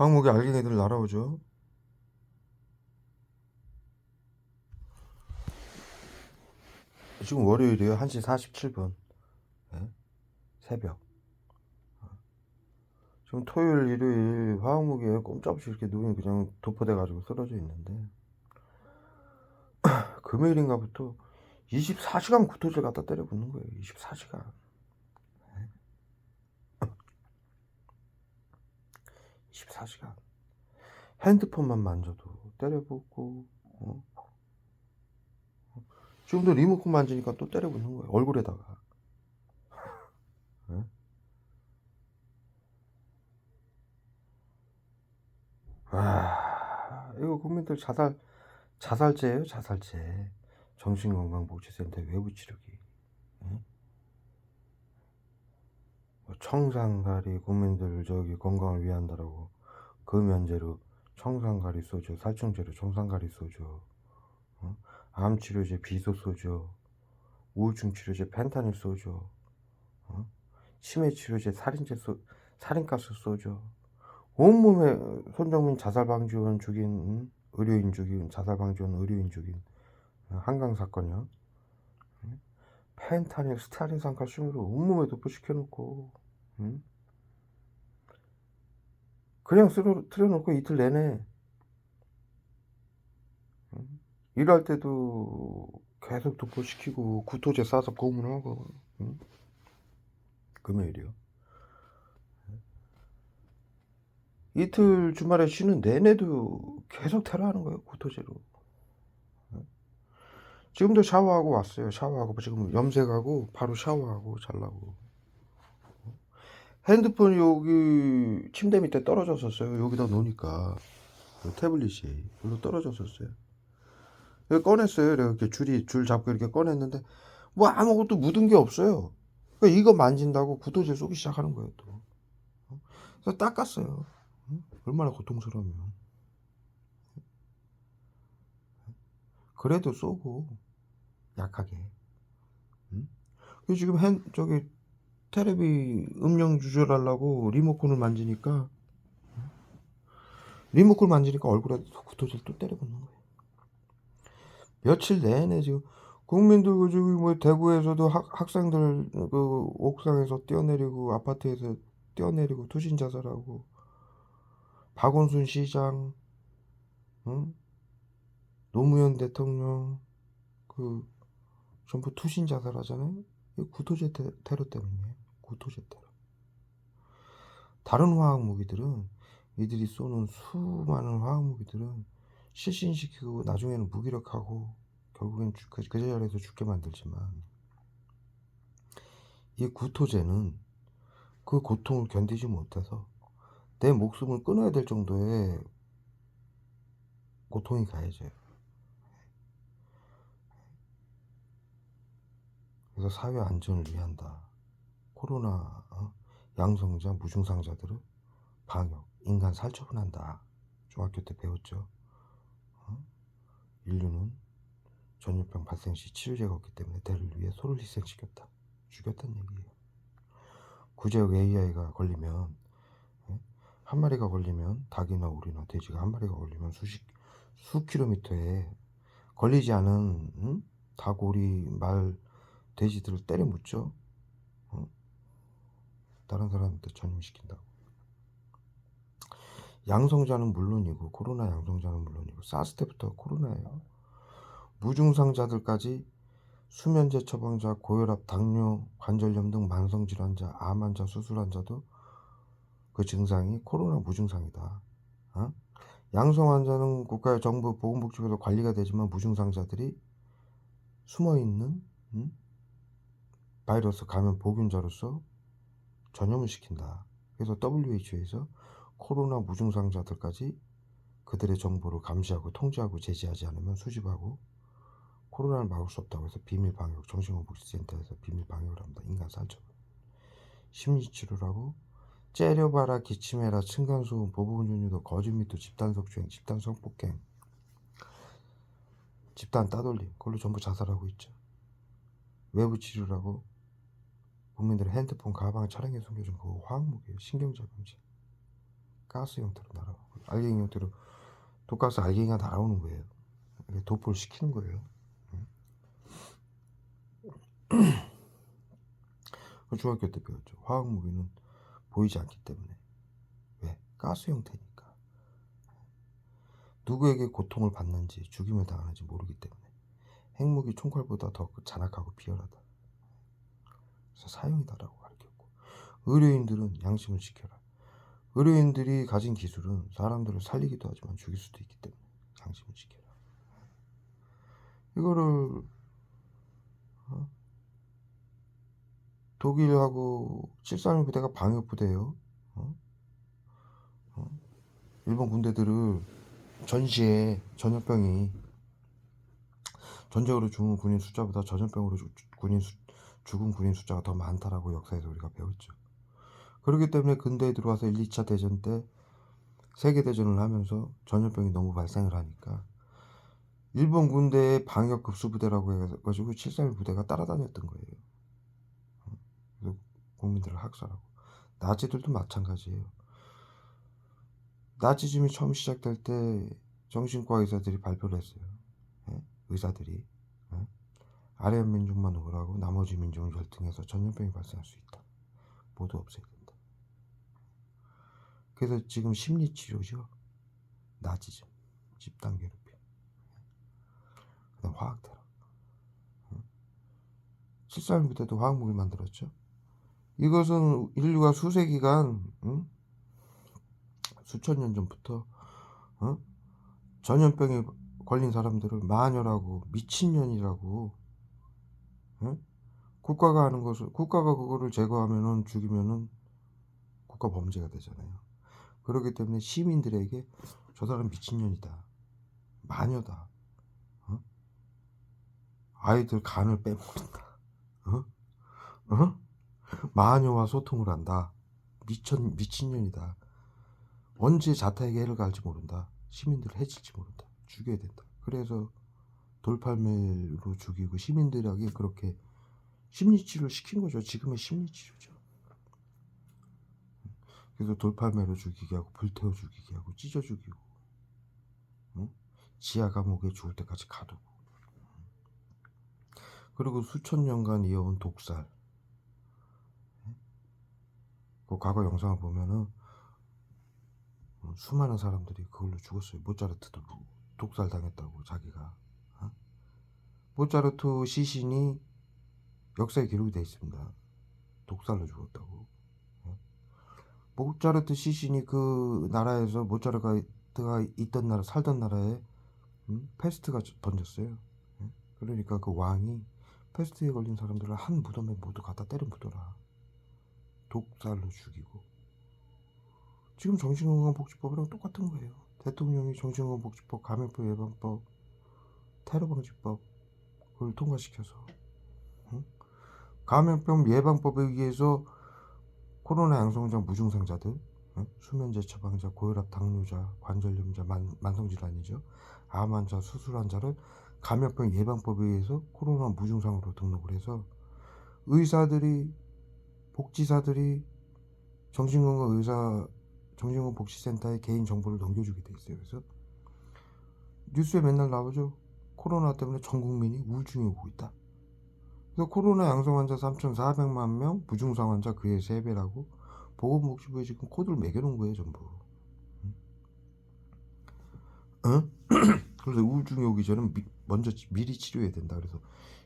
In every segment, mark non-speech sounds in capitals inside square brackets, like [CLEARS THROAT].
화학무기 알갱이들 날아오죠. 지금 월요일이에요. 1시 47분. 예? 새벽. 어. 지금 토요일, 일요일 화학무기에 꼼짝없이 이렇게 누이 그냥 도포돼가지고 쓰러져 있는데 금요일인가부터 24시간 구토질 갖다 때려 붙는 거예요. 24시간. 24시간. 핸드폰만 만져도 때려 붙고, 어? 지금도 리모컨 만지니까 또 때려 붙는 거예요. 얼굴에다가. 예? 아, 이거 국민들 자살, 자살제예요, 자살제. 정신건강복지센터 외부치료기. 예? 뭐 청산가리 국민들 저기 건강을 위한다라고 그 면제로 청산가리 소주, 살충제로 청산가리 소주, 어? 암치료제 비소 소주, 우울증 치료제 펜타닐 소주, 어? 치매 치료제 살인제 소, 살인가스 소주, 온몸에 손정민 자살방지원 죽인 응? 의료인 죽인 자살방지원 의료인 죽인 어, 한강 사건이요. 응? 펜타닐 스타린 산 칼슘으로 온몸에 도포시켜놓고 응? 그냥 쓸어 틀어놓고 이틀 내내 응? 일할 때도 계속 도포시키고 구토제 싸서 고문하고 응? 금요일이요. 이틀 주말에 쉬는 내내도 계속 테러하는 거예요 구토제로. 지금도 샤워하고 왔어요. 샤워하고 지금 염색하고 바로 샤워하고 잘라고. 핸드폰 여기 침대 밑에 떨어졌었어요. 여기다 놓으니까 그 태블릿이 여기로 떨어졌었어요. 여기 꺼냈어요. 이렇게 줄이 줄 잡고 이렇게 꺼냈는데 뭐 아무것도 묻은 게 없어요. 그러니까 이거 만진다고 구토질 쏘기 시작하는 거예요 또. 그래서 닦았어요. 얼마나 고통스러우면. 그래도 쏘고 약하게. 응? 그 지금 핸 저기 테레비 음량 조절하려고 리모컨을 만지니까 리모컨 만지니까 얼굴에 구토질 또 때려붙는 거예요. 며칠 내내 지금 국민들 그 저기 뭐 대구에서도 학, 학생들 그 옥상에서 뛰어내리고 아파트에서 뛰어내리고 투신 자살하고 박원순 시장 응? 노무현 대통령 그 전부 투신 자살하잖아요. 이 구토제 테, 테러 때문이에요. 구토제 테러. 다른 화학 무기들은 이들이 쏘는 수많은 화학 무기들은 실신시키고 나중에는 무기력하고 결국엔 주, 그, 그 자리에서 죽게 만들지만 이 구토제는 그 고통을 견디지 못해서 내 목숨을 끊어야 될 정도의 고통이 가해져요. 그래서 사회 안전을 위한다. 코로나 어? 양성자, 무증상자들을 방역, 인간 살처분한다. 중학교 때 배웠죠. 어? 인류는 전염병 발생 시 치료제가 없기 때문에 대를 위해 소를 희생시켰다. 죽였다는 얘기예요. 구제역 AI가 걸리면 예? 한 마리가 걸리면 닭이나 오리나 돼지가 한 마리가 걸리면 수십 수 킬로미터에 걸리지 않은 응? 닭, 오리, 말, 돼지들을 때려 묻죠. 어? 다른 사람한테 전염시킨다고. 양성자는 물론이고 코로나 양성자는 물론이고 사스 때부터 코로나예요. 무증상자들까지 수면제 처방자, 고혈압, 당뇨, 관절염 등 만성 질환자, 암 환자, 수술 환자도 그 증상이 코로나 무증상이다. 어? 양성 환자는 국가의 정부 보건복지부에서 관리가 되지만 무증상자들이 숨어 있는 음? 바이러스 감염 보균자로서 전염을 시킨다. 그래서 WHO에서 코로나 무증상자들까지 그들의 정보를 감시하고 통제하고 제지하지 않으면 수집하고 코로나를 막을 수 없다고 해서 비밀 방역 정신건복지센터에서 비밀 방역을 합니다. 인간 살처분. 심리 치료라고 째려봐라 기침해라 층간소음 보복운전유도 거짓미도 집단 석주행 집단 성폭행 집단 따돌림 그걸로 전부 자살하고 있죠. 외부 치료라고 국민들의 핸드폰, 가방, 차량에 숨겨진 그 화학무기예요. 신경절병제. 가스 형태로 날아가고 알갱이 형태로 독가스 알갱이가 날아오는 거예요. 도포를 시키는 거예요. [CLEARS THROAT] 그 중학교 때 배웠죠. 화학 무기는 보이지 않기 때문에 왜? 가스 형태니까 누구에게 고통을 받는지 죽임을 당하는지 모르기 때문에 핵무기 총칼보다 더 잔악하고 비열하다. 사형이다라고 가르쳤고 의료인들은 양심을 지켜라. 의료인들이 가진 기술은 사람들을 살리기도 하지만 죽일 수도 있기 때문에 양심을 지켜라. 이거를 어? 독일하고 731 부대가 방역 부대예요. 어? 어? 일본 군대들을 전시에 전염병이 전쟁으로 죽은 군인 숫자보다 전염병으로 죽- 군인 수- 죽은 군인 숫자가 더 많다라고 역사에서 우리가 배웠죠. 그렇기 때문에 근대에 들어와서 1, 2차 대전 때 세계 대전을 하면서 전염병이 너무 발생을 하니까 일본 군대의 방역 급수 부대라고 해가지고 731 부대가 따라다녔던 거예요. 어? 그래서 국민들을 학살하고 나치들도 마찬가지예요. 나치즘이 처음 시작될 때 정신과 의사들이 발표를 했어요. 예? 의사들이 예? 아래한 민족만 억울하고 나머지 민족은 열등해서 전염병이 발생할 수 있다. 모두 없애야 된다. 그래서 지금 심리치료죠. 나치즘, 집단 괴롭힘, 그다음 화학 테러. 칠살 부대도 화학무기를 만들었죠. 이것은 인류가 수세기간 응? 수천 년 전부터 어? 전염병에 걸린 사람들을 마녀라고 미친년이라고 응? 국가가 하는 것을 국가가 그거를 제거하면은 죽이면은 국가 범죄가 되잖아요. 그렇기 때문에 시민들에게 저 사람 미친년이다, 마녀다, 어? 아이들 간을 빼먹는다, 어? 어? 마녀와 소통을 한다, 미천 미친년이다. 언제 자타에게 해를 갈지 모른다. 시민들을 해칠지 모른다. 죽여야 된다. 그래서 돌팔매로 죽이고 시민들에게 그렇게 심리치료를 시킨 거죠. 지금의 심리치료죠. 그래서 돌팔매로 죽이게 하고 불태워 죽이게 하고 찢어 죽이고 응? 지하 감옥에 죽을 때까지 가두고 그리고 수천 년간 이어온 독살 그 과거 영상을 보면은 어, 수많은 사람들이 그걸로 죽었어요. 모차르트도 독살 당했다고 자기가. 어? 모차르트 시신이 역사에 기록이 되어 있습니다. 독살로 죽었다고. 어? 모차르트 시신이 그 나라에서 모차르트가 있던 나라 살던 나라에 음? 패스트가 번졌어요. 예? 그러니까 그 왕이 패스트에 걸린 사람들을 한 무덤에 모두 갖다 때려 묻어라. 독살로 죽이고 지금 정신건강복지법이랑 똑같은 거예요. 대통령이 정신건강복지법, 감염병 예방법, 테러방지법 그걸 통과시켜서 응? 감염병 예방법에 의해서 코로나 양성자 무증상자들 응? 수면제 처방자, 고혈압, 당뇨자, 관절염자, 만, 만성질환이죠. 암 환자, 수술 환자를 감염병 예방법에 의해서 코로나 무증상으로 등록을 해서 의사들이 복지사들이 정신건강 의사 정신건강 복지센터에 개인 정보를 넘겨주게 돼 있어요. 그래서 뉴스에 맨날 나오죠. 코로나 때문에 전 국민이 우울증이 오고 있다. 그래서 코로나 양성 환자 3,400만 명, 무증상 환자 그의 3배라고 보건복지부에 지금 코드를 매겨놓은 거예요, 전부. 응? [CLEARS THROAT] 그래서 우울증이 오기 전에 미, 먼저 미리 치료해야 된다. 그래서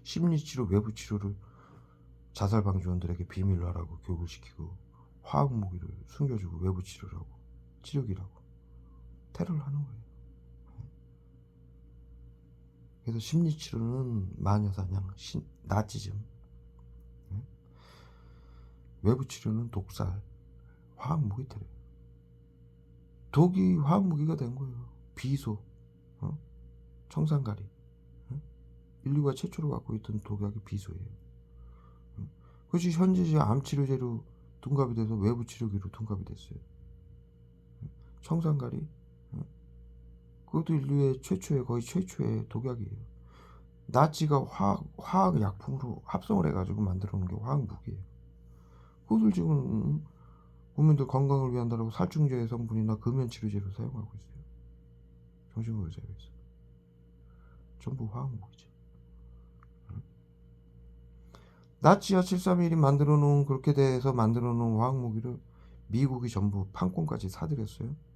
심리치료, 외부치료를 자살 방지원들에게 비밀로 하라고 교육을 시키고 화학 무기를 숨겨주고 외부 치료를 하고 치료기라고 테러를 하는 거예요. 그래서 심리 치료는 마녀사냥, 신, 나치즘, 외부 치료는 독살, 화학 무기 테러. 독이 화학 무기가 된 거예요. 비소, 어? 청산가리. 어? 인류가 최초로 갖고 있던 독약이 비소예요. 그것이 현재 암 치료제로 둔갑이 돼서 외부 치료기로 둔갑이 됐어요. 청산가리, 그것도 인류의 최초의 거의 최초의 독약이에요. 나치가 화학, 화학 약품으로 합성을 해가지고 만들어 놓은 게 화학 무기예요. 그것을 지금 국민들 건강을 위한다라고 살충제 성분이나 금연치료제를 사용하고 있어요. 정신건강의사회에서 전부 화학 무기죠. 응? 나치와 731이 만들어 놓은 그렇게 돼서 만들어 놓은 화학 무기를 미국이 전부 판권까지 사들였어요.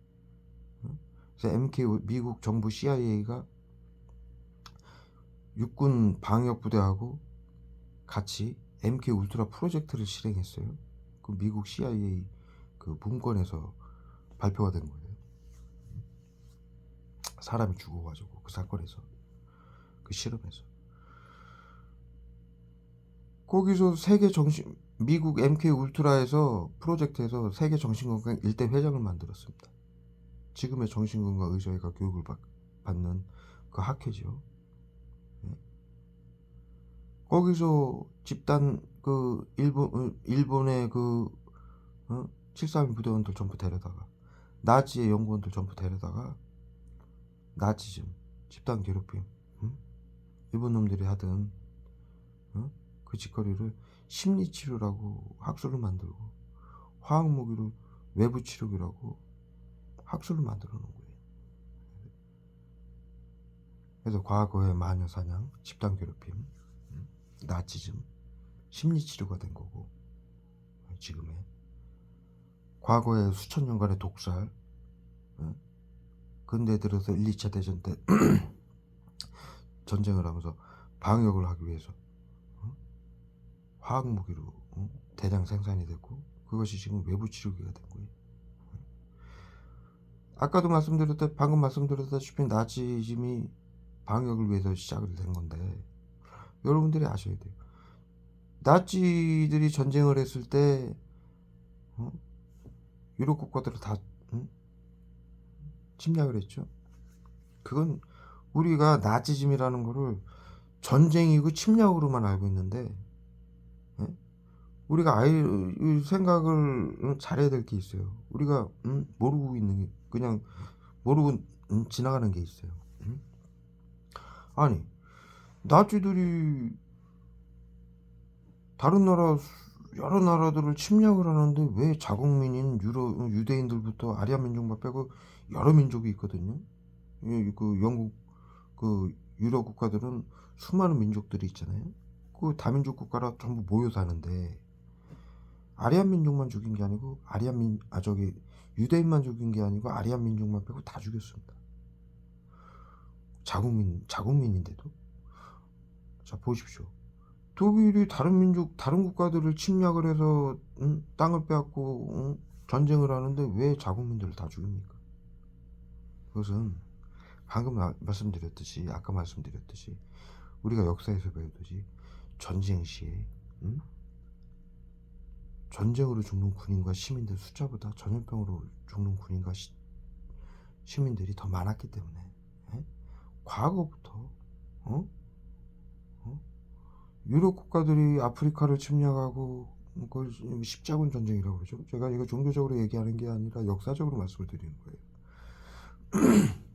응? 그래서 MK 미국 정부 CIA가 육군 방역 부대하고 같이 MK 울트라 프로젝트를 실행했어요. 그 미국 CIA 그 문건에서 발표가 된 거예요. 사람이 죽어가지고 그 사건에서 그 실험에서 거기서 세계 정신 미국 MK 울트라에서 프로젝트에서 세계 정신건강 일대 회장을 만들었습니다. 지금의 정신건강 의사회가 교육을 받, 받는 그 학회죠. 예. 거기서 집단 그 일본 어, 일본의 그 어? 732 부대원들 전부 데려다가 나치의 연구원들 전부 데려다가 나치즘 집단 괴롭힘 응? 일본 놈들이 하던 응? 그 짓거리를 심리치료라고 학술을 만들고 화학무기로 외부치료기라고 학술을 만들어 놓은 거예요. 그래서 과거의 마녀사냥, 집단 괴롭힘, 응? 나치즘, 심리치료가 된 거고 지금의 과거에 수천 년간의 독살 응? 근대 들어서 1, 2차 대전 때 [CLEARS THROAT] 전쟁을 하면서 방역을 하기 위해서 응? 화학무기로 응? 대량 생산이 됐고 그것이 지금 외부 치료기가 된 거예요. 응? 아까도 말씀드렸다 방금 말씀드렸다시피 나치즘이 방역을 위해서 시작을 된 건데 여러분들이 아셔야 돼요. 나치들이 전쟁을 했을 때 어? 유럽 국가들을 다 응? 침략을 했죠. 그건 우리가 나치즘이라는 거를 전쟁이고 침략으로만 알고 있는데 예? 우리가 아이 생각을 잘해야 될 게 있어요. 우리가 음, 모르고 있는 게 그냥 모르고 음, 지나가는 게 있어요. 음? 아니 나치들이 다른 나라 여러 나라들을 침략을 하는데 왜 자국민인 유로 유대인들부터 아리아 민족만 빼고 여러 민족이 있거든요. 예, 그 영국 그 유럽 국가들은 수많은 민족들이 있잖아요. 그 다민족 국가라 전부 모여 사는데 아리안 민족만 죽인 게 아니고 아리안 민아 저기 유대인만 죽인 게 아니고 아리안 민족만 빼고 다 죽였습니다. 자국민 자국민인데도 자 보십시오. 독일이 다른 민족, 다른 국가들을 침략을 해서 응? 땅을 빼앗고 응? 전쟁을 하는데 왜 자국민들을 다 죽입니까? 그것은 방금 나, 말씀드렸듯이 아까 말씀드렸듯이 우리가 역사에서 배우듯이 전쟁 시에 응? 전쟁으로 죽는 군인과 시민들 숫자보다 전염병으로 죽는 군인과 시, 시민들이 더 많았기 때문에 에? 과거부터 어? 유럽 국가들이 아프리카를 침략하고 그걸 십자군 전쟁이라고 그러죠. 제가 이거 종교적으로 얘기하는 게 아니라 역사적으로 말씀을 드리는 거예요. [CLEARS THROAT]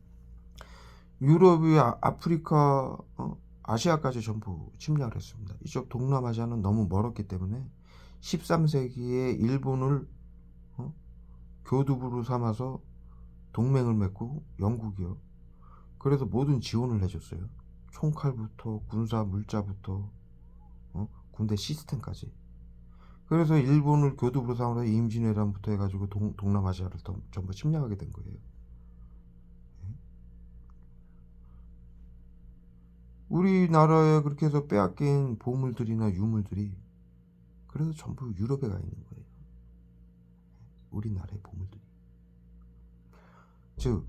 유럽이 아, 아프리카, 어, 아시아까지 전부 침략을 했습니다. 이쪽 동남아시아는 너무 멀었기 때문에 13세기에 일본을 어? 교두부로 삼아서 동맹을 맺고 영국이요. 그래서 모든 지원을 해줬어요. 총칼부터 군사 물자부터 어? 군대 시스템까지. 그래서 일본을 교두부로 삼아서 임진왜란부터 해가지고 동, 동남아시아를 더, 전부 침략하게 된 거예요. 예? 우리나라에 그렇게 해서 빼앗긴 보물들이나 유물들이 그래서 전부 유럽에 가 있는 거예요. 우리나라의 보물들이. 즉,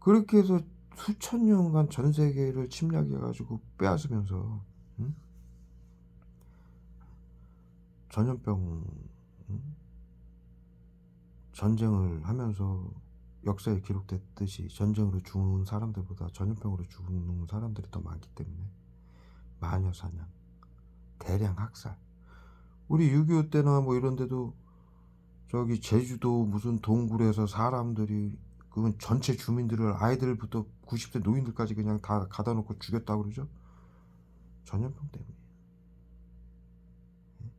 그렇게 해서 수천 년간 전 세계를 침략해가지고 빼앗으면서, 응? 전염병 응? 전쟁을 하면서 역사에 기록됐듯이 전쟁으로 죽는 사람들보다 전염병으로 죽는 사람들이 더 많기 때문에 마녀 사냥, 대량 학살. 우리 6.25 때나 뭐 이런 데도 저기 제주도 무슨 동굴에서 사람들이 그건 전체 주민들을 아이들부터 90대 노인들까지 그냥 다 가다 놓고 죽였다 그러죠. 전염병 때문에. 예?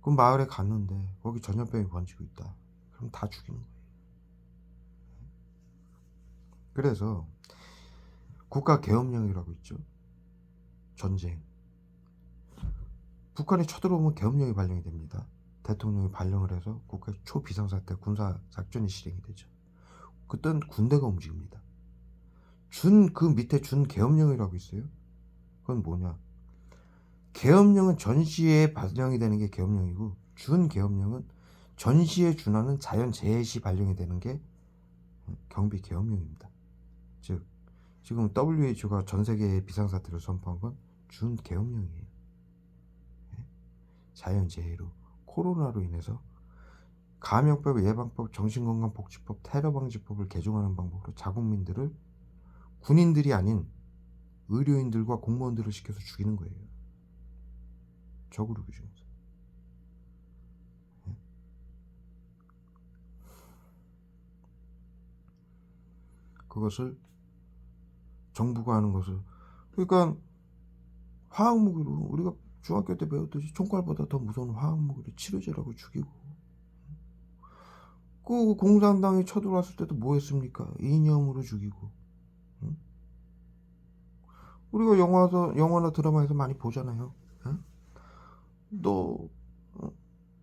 그 마을에 갔는데 거기 전염병이 번지고 있다. 그럼 다 죽이는 거예요. 그래서 국가 계엄령이라고 있죠. 전쟁. 북한이 쳐들어오면 계엄령이 발령이 됩니다. 대통령이 발령을 해서 국가 초비상사태 군사 작전이 실행이 되죠. 그땐 군대가 움직입니다. 준 그 밑에 준 계엄령이라고 있어요. 그건 뭐냐? 계엄령은 전시에 발령이 되는 게 계엄령이고 준 계엄령은 전시에 준하는 자연 재해 시 발령이 되는 게 경비 계엄령입니다. 즉 지금 WHO가 전 세계의 비상사태를 선포한 건 준 계엄령이에요. 예? 자연 재해로 코로나로 인해서 감염법 예방법, 정신건강복지법, 테러방지법을 개정하는 방법으로 자국민들을 군인들이 아닌 의료인들과 공무원들을 시켜서 죽이는 거예요. 적으로 규정해서. 예? 그것을 정부가 하는 것을 그러니까 화학 무기로 우리가 중학교 때 배웠듯이 총칼보다 더 무서운 화학 무기로 치료제라고 죽이고 그 공산당이 쳐들어왔을 때도 뭐 했습니까? 이념으로 죽이고 응? 우리가 영화에서 영화나 드라마에서 많이 보잖아요. 응? 너 어?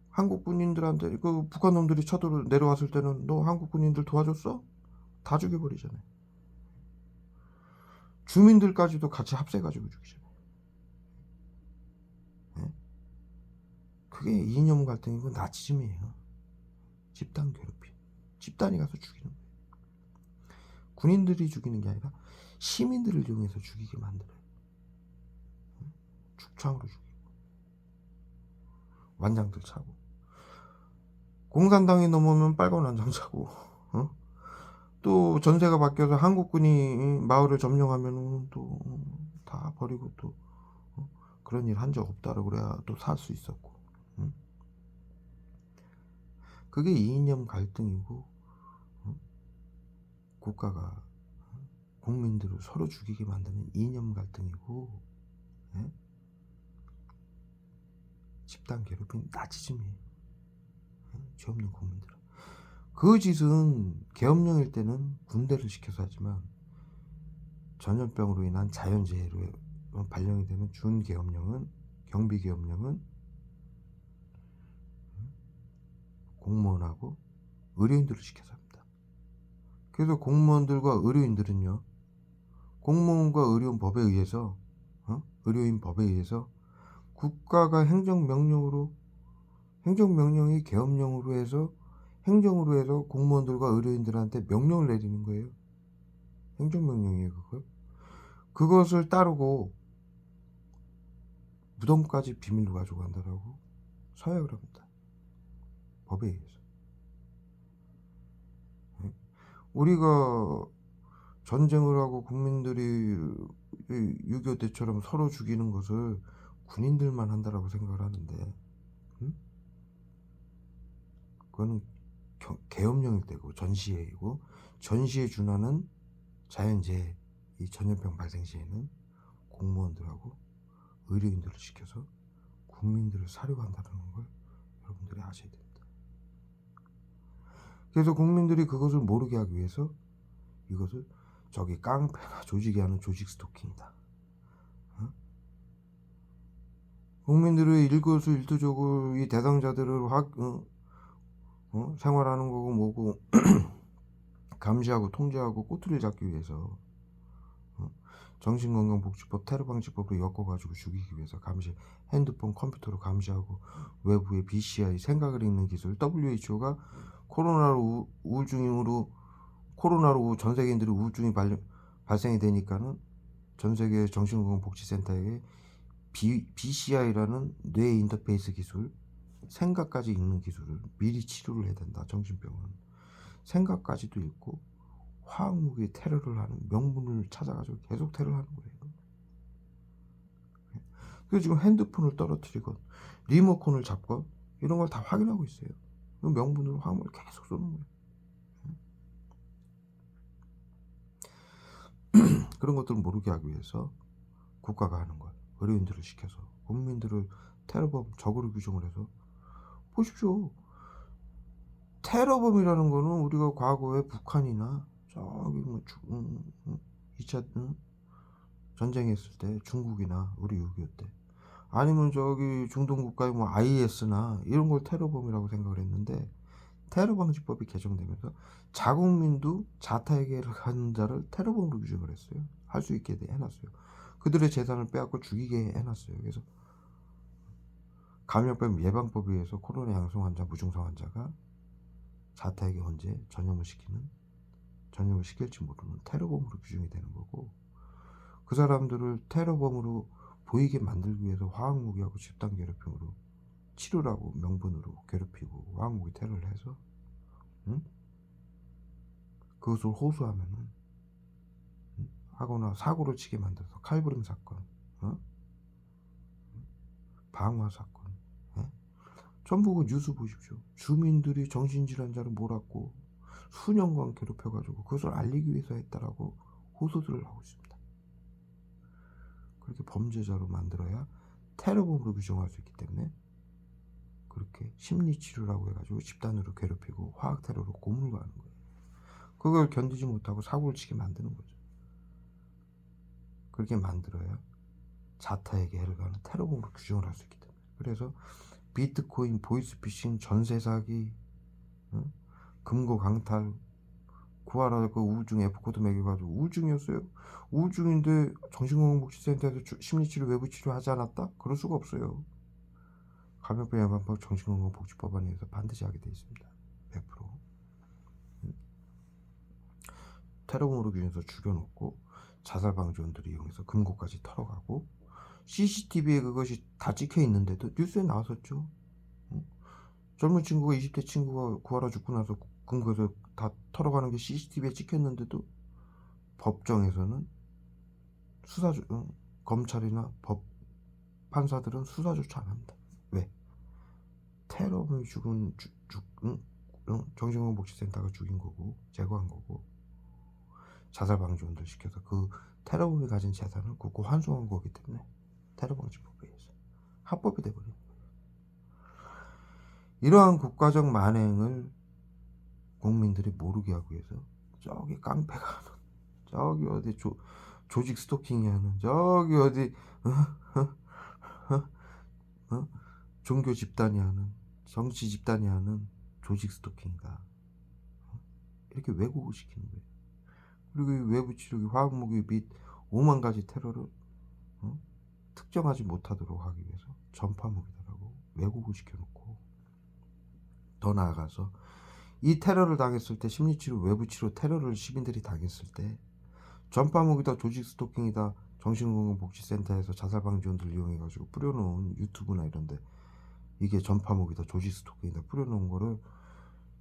한국 군인들한테 그 북한 놈들이 쳐들어 내려왔을 때는 너 한국 군인들 도와줬어? 다 죽여버리잖아요. 주민들까지도 같이 합세가지고 죽이잖아요. 예? 그게 이념 갈등이고 나치즘이에요. 집단 괴롭힘. 집단이 가서 죽이는 거예요. 군인들이 죽이는 게 아니라 시민들을 이용해서 죽이게 만들어요. 예? 죽창으로 죽이고. 완장들 차고. 공산당이 넘으면 빨간 완장 차고. 어? 또 전세가 바뀌어서 한국군이 마을을 점령하면은 또다 버리고 또 어? 그런 일 한 적 없다라고 그래야 또 살 수 있었고 응? 그게 이념 갈등이고 어? 국가가 국민들을 서로 죽이게 만드는 이념 갈등이고 예? 집단 괴롭힘 나치즘이에요 예? 죄 없는 국민들 그 짓은 계엄령일 때는 군대를 시켜서 하지만 전염병으로 인한 자연재해로 발령이 되는 준계엄령은 경비계엄령은 공무원하고 의료인들을 시켜서 합니다. 그래서 공무원들과 의료인들은요, 공무원과 의료인 법에 의해서, 어? 의료인 법에 의해서 국가가 행정명령으로, 행정명령이 계엄령으로 해서 행정으로 해서 공무원들과 의료인들한테 명령을 내리는 거예요. 행정명령이에요, 그걸. 그것을 따르고 무덤까지 비밀로 가져간다라고 서약을 합니다. 법에 의해서. 예? 우리가 전쟁을 하고 국민들이 6.25 때처럼 서로 죽이는 것을 군인들만 한다라고 생각을 하는데, 응? 그거는 계엄령일 때고 전시회이고 전시에 준하는 자연재해 이 전염병 발생 시에는 공무원들하고 의료인들을 시켜서 국민들을 사료한다는 걸 여러분들이 아셔야 됩니다. 그래서 국민들이 그것을 모르게 하기 위해서 이것을 저기 깡패나 조직이 하는 조직 스토킹이다. 어? 국민들의 일거수 일투족을 이 대상자들을 확 어? 어? 생활하는 거고 뭐고 [CLEARS THROAT] 감시하고 통제하고 꼬투리를 잡기 위해서 어? 정신건강복지법 테러방지법을 엮어가지고 죽이기 위해서 감시 핸드폰 컴퓨터로 감시하고 외부의 BCI 생각을 읽는 기술 WHO가 코로나로 우, 울증으로 코로나로 전 세계인들이 우울증이 발, 발생이 되니까는 전 세계 정신건강복지센터에게 B, BCI라는 뇌 인터페이스 기술 생각까지 읽는 기술을 미리 치료를 해야 된다. 정신병은 생각까지도 읽고 화학무기 테러를 하는 명분을 찾아가지고 계속 테러를 하는 거예요. 그래서 지금 핸드폰을 떨어뜨리건 리모컨을 잡건 이런 걸 다 확인하고 있어요. 그 명분으로 화학무기를 계속 쏘는 거예요. [CLEARS THROAT] 그런 것들을 모르게 하기 위해서 국가가 하는 걸 의료인들을 시켜서 국민들을 테러범 적으로 규정을 해서 보십시오. 테러범이라는 거는 우리가 과거에 북한이나 저기 뭐 주, 음, 음, 2차 음, 전쟁했을 때 중국이나 우리 6.25때 아니면 저기 중동 국가의 뭐 IS나 이런 걸 테러범이라고 생각을 했는데 테러 방지법이 개정되면서 자국민도 자타에게를 가는 자를 테러범으로 규정을 했어요. 할 수 있게 해놨어요. 그들의 재산을 빼앗고 죽이게 해놨어요. 그래서 감염병 예방법에 의해서 코로나 양성 환자, 무증상 환자가 자타에게 언제 전염을 시키는 전염을 시킬지 모르는 테러범으로 규정이 되는 거고 그 사람들을 테러범으로 보이게 만들기 위해서 화학무기하고 집단 괴롭힘으로 치료라고 명분으로 괴롭히고 화학무기 테러를 해서 응? 그것을 호소하면은 응? 하거나 사고를 치게 만들어서 칼부림 사건, 어? 방화 사건, 예? 전부 그 뉴스 보십시오. 주민들이 정신질환자를 몰았고 수년간 괴롭혀가지고 그것을 알리기 위해서 했다라고 호소들을 하고 있습니다. 그렇게 범죄자로 만들어야 테러범으로 규정할 수 있기 때문에 그렇게 심리치료라고 해가지고 집단으로 괴롭히고 화학 테러로 고문을 가는 거예요. 그걸 견디지 못하고 사고를 치게 만드는 거죠. 그렇게 만들어야 자타에게 해를 가는 테러범으로 규정을 할 수 있기 때문에 그래서 비트코인, 보이스피싱, 전세 사기, 응? 금고 강탈, 구하라 그 우울증 F코드 매겨가지고 우울증이었어요. 우울증인데 정신건강복지센터에서 주- 심리치료 외부치료 하지 않았다? 그럴 수가 없어요. 감염병 예방법 정신건강복지법안에 의해서 반드시 하게 되어 있습니다. 100%. 음. 테러범으로 규정해서 죽여놓고 자살 방지원들을 이용해서 금고까지 털어가고 CCTV에 그것이 다 찍혀 있는데도 뉴스에 나왔었죠. 응? 젊은 친구가 20대 친구가 구하라 죽고 나서 금고에서 다 털어가는 게 CCTV에 찍혔는데도 법정에서는 수사 응? 검찰이나 법 판사들은 수사조차 안 합니다. 왜? 테러범이 죽은 죽, 죽 응? 응? 정신건강복지센터가 죽인 거고 제거한 거고 자살 방지원들 시켜서 그 테러범이 가진 재산을 굳고 환수한 거기 때문에 테러 방지법에 의해서 합법이 돼버린 거예요. 이러한 국가적 만행을 국민들이 모르게 하기 위해서 저기 깡패가 하는 저기 어디 조, 조직 스토킹이 하는 저기 어디 어? 어? 어? 어? 종교 집단이 하는 정치 집단이 하는 조직 스토킹이다. 어? 이렇게 왜곡을 시키는 거예요. 그리고 이 외부 치료기, 화학무기 및 5만 가지 테러를 어? 특정하지 못하도록 하기 위해서 전파무기다라고 왜곡을 시켜놓고 더 나아가서 이 테러를 당했을 때 심리치료, 외부치료 테러를 시민들이 당했을 때 전파무기다, 조직 스토킹이다, 정신건강복지센터에서 자살방지원들 이용해가지고 뿌려놓은 유튜브나 이런데 이게 전파무기다, 조직 스토킹이다 뿌려놓은 거를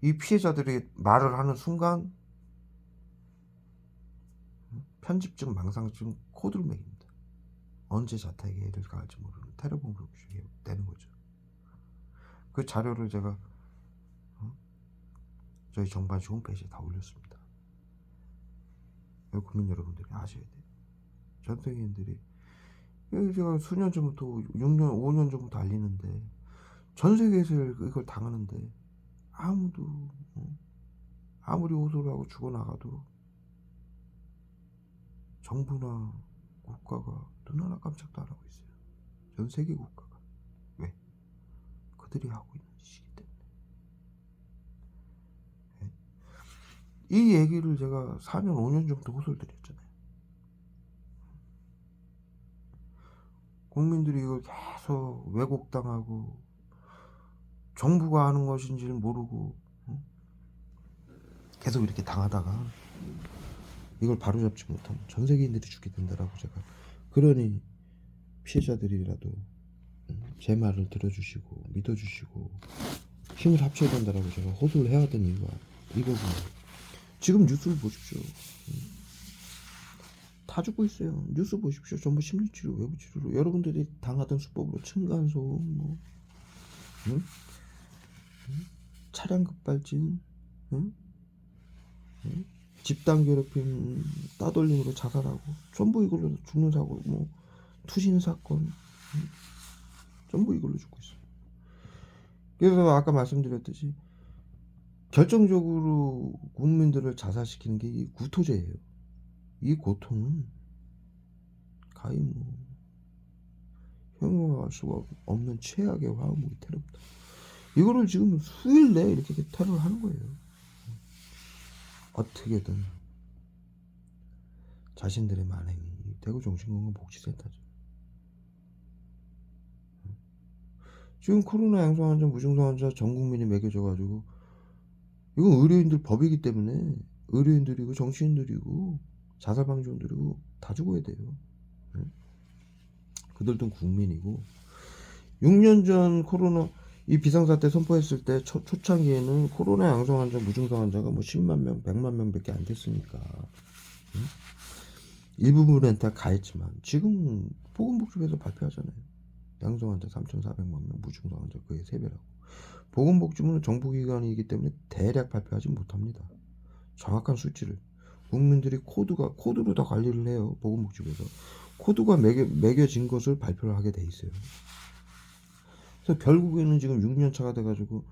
이 피해자들이 말을 하는 순간 편집증, 망상증 코드를 매깁니다. 언제 자타에게 해를 가할지 모르는 테러범으로 규정이 되는 거죠. 그 자료를 제가 어? 저희 정반시 홈페이지에 다 올렸습니다. 국민 여러분들이 아셔야 돼요. 전 세계인들이 이거 제가 수년 전부터 6년, 5년 전부터 알리는데 전 세계에서 이걸 당하는데 아무도 어? 아무리 호소를 하고 죽어나가도 정부나 국가가 눈 하나 깜짝도 안 하고 있어요. 전 세계 국가가. 왜? 그들이 하고 있는 짓이기 때문에. 예? 이 얘기를 제가 4년, 5년 전부터 호소를 드렸잖아요. 국민들이 이걸 계속 왜곡당하고 정부가 하는 것인지 를 모르고 어? 계속 이렇게 당하다가 이걸 바로잡지 못하면 전 세계인들이 죽게 된다라고 제가 그러니 피해자들이라도 음, 제 말을 들어주시고 믿어주시고 힘을 합쳐야 된다라고 제가 호소를 해야 되는 이유가 이거군요. 지금 뉴스를 보십시오. 음. 다 죽고 있어요. 뉴스 보십시오. 전부 심리치료, 외부치료로 여러분들이 당하던 수법으로 층간소음, 뭐 응? 응? 차량 급발진, 응? 응? 집단 괴롭힘, 따돌림으로 자살하고 전부 이걸로 죽는 사고, 뭐 투신 사건, 응? 전부 이걸로 죽고 있어요. 그래서 아까 말씀드렸듯이 결정적으로 국민들을 자살시키는 게 이 구토제예요. 이 고통은 가히 뭐 형용할 수가 없는 최악의 화음무기 테러입니다. 이거를 지금 수일 내에 이렇게 테러를 하는 거예요. 어떻게든 자신들의 만행이 대구 정신건강복지센터죠. 지금 코로나 양성 환자, 무증상 환자 전 국민이 매겨져 가지고 이건 의료인들 법이기 때문에 의료인들이고 정치인들이고 자살 방지원들이고 다 죽어야 돼요. 예? 그들도 국민이고 6년 전 코로나 이 비상사태 선포했을 때 초, 초창기에는 코로나 양성 환자, 무증상 환자가 뭐 10만 명, 100만 명밖에 안 됐으니까 응? 일부분은 다 가했지만 지금 보건복지부에서 발표하잖아요. 양성 환자 3,400만 명, 무증상 환자 그의 3배라고. 보건복지부는 정부기관이기 때문에 대략 발표하지 못합니다. 정확한 수치를 국민들이 코드가 코드로 다 관리를 해요. 보건복지부에서 코드가 매겨, 매겨진 것을 발표를 하게 돼 있어요. 그래서 결국에는 지금 6년 차가 돼가지고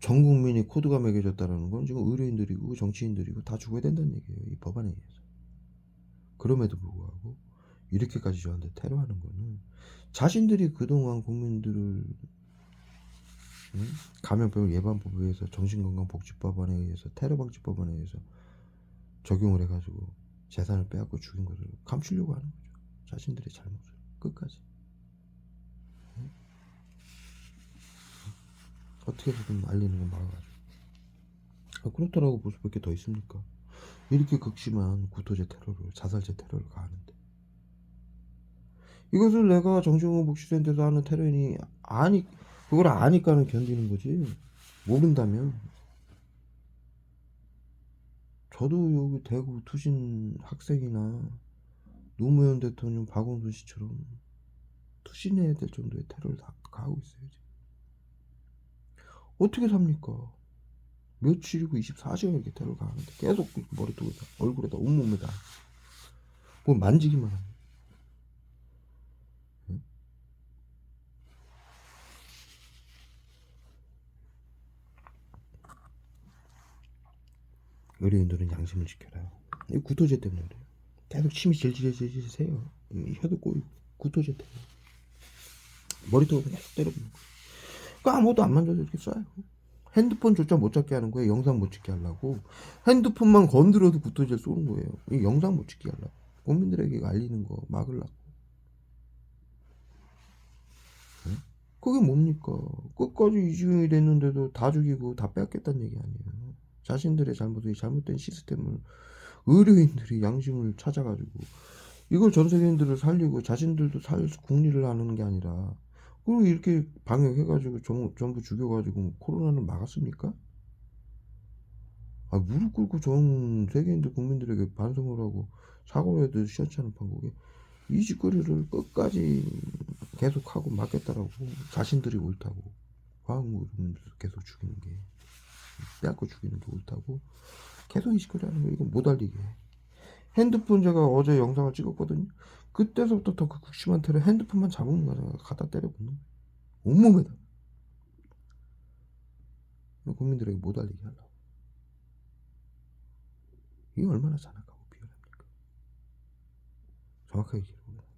전 국민이 코드가 매겨졌다는 건 지금 의료인들이고 정치인들이고 다 죽어야 된다는 얘기예요. 이 법안에 의해서. 그럼에도 불구하고 이렇게까지 저한테 테러하는 거는 자신들이 그동안 국민들을 응? 감염병 예방법에 의해서 정신건강복지법안에 의해서 테러방지법안에 의해서 적용을 해가지고 재산을 빼앗고 죽인 것을 감추려고 하는 거죠. 자신들의 잘못을 끝까지. 응? 어떻게든 알리는 건 막아가지고. 아, 그렇더라고 볼 수밖에 더 있습니까? 이렇게 극심한 구토제 테러를 자살제 테러를 가하는데 이것을 내가 정신건강 복지센터에서 하는 테러인이 아니 그걸 아니까는 견디는 거지 모른다면 저도 여기 대구 투신 학생이나 노무현 대통령 박원순 씨처럼 투신해야 될 정도의 테러를 다 가하고 있어요 지금. 어떻게 삽니까? 며칠이고 24시간 이렇게 테러를 가하는데 계속 머리통에다 얼굴에다 온몸에다 뭐 만지기만 응? 의료인들은 양심을 지켜라 이 구토제 때문에 그래요 계속 침이 질질질질 새요 이 혀도 꼬이고 구토제 때문에 머리통을 계속 때려부는 거예요 그 아무도 안 만져도 이렇게 쏴요 핸드폰조차 못 잡게 하는 거예요. 영상 못 찍게 하려고. 핸드폰만 건드려도 구토제 쏘는 거예요. 이 영상 못 찍게 하려고. 국민들에게 알리는 거 막으려고. 응? 그게 뭡니까? 끝까지 이중이 됐는데도 다 죽이고 다 뺏겠다는 얘기 아니에요. 자신들의 잘못이 잘못된 시스템을 의료인들이 양심을 찾아가지고 이걸 전 세계인들을 살리고 자신들도 살 국리를 하는 게 아니라 그리고 이렇게 방역해가지고 전, 전부 죽여가지고 뭐 코로나를 막았습니까? 아, 무릎 꿇고 전 세계인들 국민들에게 반성을 하고 사과를 해도 시원찮은 방법이 이 짓거리를 끝까지 계속하고 막겠다라고 자신들이 옳다고 화학물을 계속 죽이는 게 빼앗고 죽이는 게 옳다고 계속 이 짓거리 하는 거 이거 못 알리게 해. 핸드폰 제가 어제 영상을 찍었거든요. 그때서부터 더그 극심한 테러 핸드폰만 잡으면 가잖아. 갖다 때려붙는 거야. 온몸에다. 국민들에게 못 알리게 하려고. 이게 얼마나 잔악하고 비열합니까? 정확하게 기록을 됩니다.